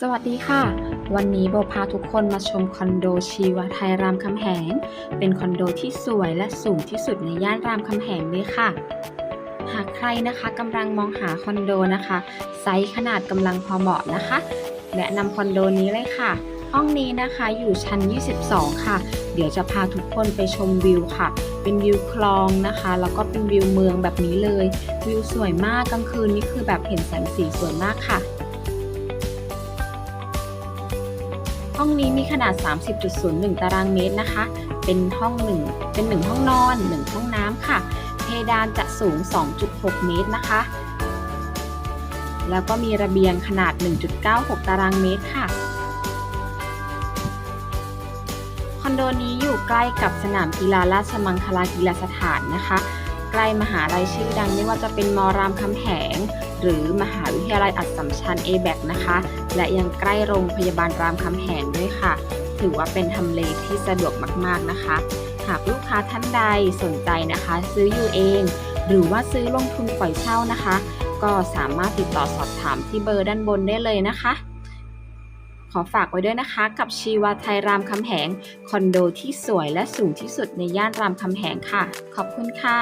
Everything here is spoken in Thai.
สวัสดีค่ะ วันนี้โบพาทุกคนมาชมคอนโดชีวาไทยรามคำแหง เป็นคอนโดที่สวยและสูงที่สุดในย่านรามคำแหงเลยค่ะ หากใครนะคะกำลังมองหาคอนโดนะคะ ไซส์ขนาดกำลังพอเหมาะนะคะแนะนำคอนโดนี้เลยค่ะ ห้องนี้นะคะอยู่ชั้น 22 ค่ะ เดี๋ยวจะพาทุกคนไปชมวิวค่ะ เป็นวิวคลองนะคะ แล้วก็เป็นวิวเมืองแบบนี้เลย วิวสวยมากกลางคืนนี่คือแบบเห็นแสงสีสวยมากค่ะ ห้องนี้มีขนาด 30.01 ตารางเมตรนะคะ เป็นห้องหนึ่งเป็น1ห้องนอน1ห้องน้ำค่ะ เพดานจะสูง 2.6 เมตรนะคะ แล้วก็มีระเบียงขนาด 1.96 ตารางเมตรค่ะ คอนโดนี้อยู่ใกล้กับสนามกีฬาราชมังคลากีฬาสถานนะคะ ใกล้มหาลัยชื่อดังไม่ว่าจะเป็นมรามคำแหง หรือมหาวิทยาลัยอัสสัมชัญ a b a c นะคะ และยังใกล้โรงพยาบาลรามคำแหงด้วยค่ะ ถือว่าเป็นทำเลที่สะดวกมากๆนะคะ หากลูกค้าท่านใดสนใจนะคะ ซื้ออยู่เอง หรือว่าซื้อลงทุนปล่อยเช่านะคะ ก็สามารถติดต่อสอบถามที่เบอร์ด้านบนได้เลยนะคะขอฝากไว้ด้วยนะคะกับชีวาไทยรามคำแหง คอนโดที่สวยและสูงที่สุดในย่านรามคำแหงค่ะ ขอบคุณค่ะ